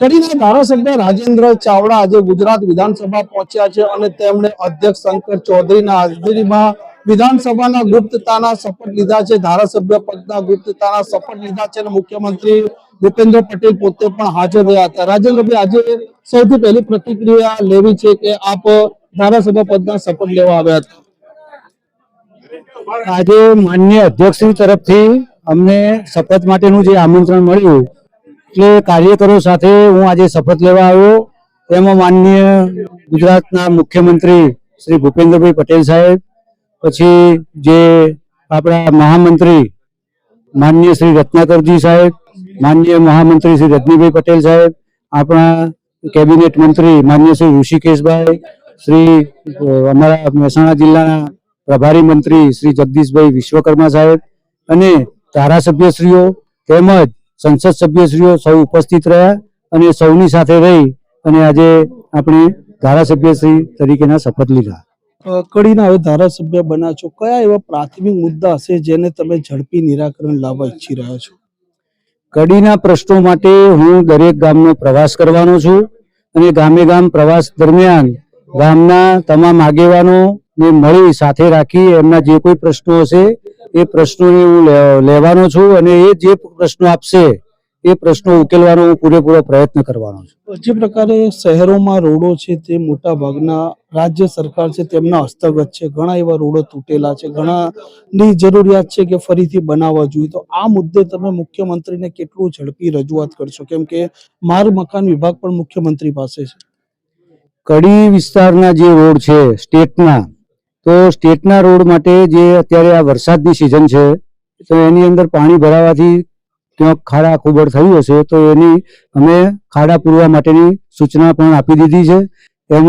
કડીના ધારાસભ્ય રાજેન્દ્ર ચાવડા આજે ગુજરાત વિધાનસભા પહોંચ્યા છે અને તેમણે અધ્યક્ષ શંકર ચૌધરીના હાજરીમાં વિધાનસભાના ગુપ્તતાના શપથ લીધા છે, ધારાસભ્ય પદના ગુપ્તતાના શપથ લીધા છે અને મુખ્યમંત્રી ભૂપેન્દ્ર પટેલ પોતે પણ હાજર રહ્યા હતા. રાજેન્દ્રભાઈ, આજે સૌથી પહેલી પ્રતિક્રિયા લેવી છે કે આપ ધારાસભ્ય પદના શપથ લેવા આવ્યા હતા? આજે માન્ય અધ્યક્ષ તરફથી અમને શપથ માટેનું જે આમંત્રણ મળ્યું એટલે કાર્યકરો સાથે હું આજે શપથ લેવા આવ્યો, તેમાં માનનીય ગુજરાતના મુખ્યમંત્રી શ્રી ભૂપેન્દ્રભાઈ પટેલ સાહેબ, પછી જે આપણા મહામંત્રી માનનીય શ્રી રત્નાકરજી સાહેબ, માનનીય મહામંત્રી શ્રી રજનીભાઈ પટેલ સાહેબ, આપણા કેબિનેટ મંત્રી માનનીય શ્રી ઋષિકેશભાઈ, શ્રી અમારા મહેસાણા જિલ્લાના પ્રભારી મંત્રી શ્રી જગદીશભાઈ વિશ્વકર્મા સાહેબ અને ધારાસભ્યશ્રીઓ તેમજ સંસદ સભ્યશ્રીઓ સૌ ઉપસ્થિત રહ્યા અને સૌની સાથે રહી અને આજે આપણે ધારાસભ્યશ્રી તરીકેના શપથ લીધા. કડીના હવે ધારાસભ્ય બન્યા છો. કયા એવા પ્રાથમિક મુદ્દા હશે જેને તમે ઝડપી નિરાકરણ લાવવા ઈચ્છી રહ્યા છો? કડીના પ્રશ્નો માટે હું દરેક ગામનો પ્રવાસ કરવાનો છું અને ગામે ગામ પ્રવાસ દરમિયાન ગામના તમામ આગેવાનો ને મળી સાથે રાખી એમના જે કોઈ પ્રશ્નો હશે એ પ્રશ્નોને હું લેવાનો છું અને એ જે પ્રશ્નો આપશે એ પ્રશ્નો ઉકેલવાનો હું પૂરેપૂરો પ્રયત્ન કરવાનો છું. જે પ્રકારે શહેરોમાં રોડો છે તે મોટા ભાગના રાજ્ય સરકાર છે તેમના હસ્તગત છે. ઘણા એવા રોડો તૂટેલા છે. ઘણાની જરૂરિયાત છે કે ફરીથી બનાવવા જોઈએ. તો આ મુદ્દે તમે મુખ્યમંત્રીને કેટલું ઝડપી રજૂઆત કરશો? કેમ કે માર્ગ મકાન વિભાગ પણ મુખ્યમંત્રી પાસે છે. કડી વિસ્તારના જે રોડ છે સ્ટેટના તો સ્ટેટના રોડ માટે જે અત્યારે આ વરસાદની સિઝન છે, તો એની અંદર પાણી ભરાવાથી ક્યાંક ખાડા ખુબડ થયું હશે, તો એની અમે ખાડા પૂરવા માટેની સૂચના પણ આપી દીધી છે. તેમજ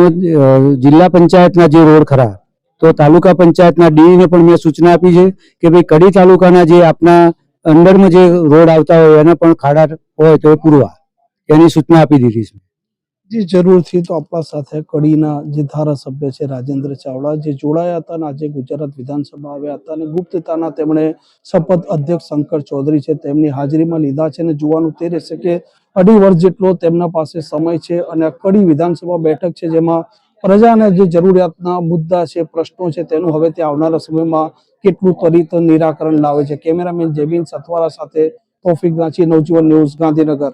જિલ્લા પંચાયતના જે રોડ ખરા, તો તાલુકા પંચાયતના ડીને પણ મેં સૂચના આપી છે કે ભાઈ કડી તાલુકાના જે આપના અંડરમાં જે રોડ આવતા હોય, એના પણ ખાડા હોય તો એ પૂરવા. એની સૂચના આપી દીધી છે. જે જરૂરથી તો આપણા સાથે કડીના જે ધારાસભ્ય છે રાજેન્દ્ર ચાવડા જે જોડાયા હતા અને આજે ગુજરાત વિધાનસભા આવ્યા હતા અને ગુપ્તતાના તેમણે શપથ અધ્યક્ષ શંકર ચૌધરી છે તેમની હાજરીમાં લીધા છે અને જોવાનું તે રહેશે કે અઢી વર્ષ જેટલો તેમના પાસે સમય છે અને કડી વિધાનસભા બેઠક છે જેમાં પ્રજાને જે જરૂરિયાતના મુદ્દા છે, પ્રશ્નો છે તેનું હવે તે આવનારા સમયમાં કેટલું ત્વરિત નિરાકરણ લાવે છે. કેમેરામેન જેબીન સથવારા સાથે તોફિક ગાંચી, નવજીવન ન્યૂઝ ગાંધીનગર.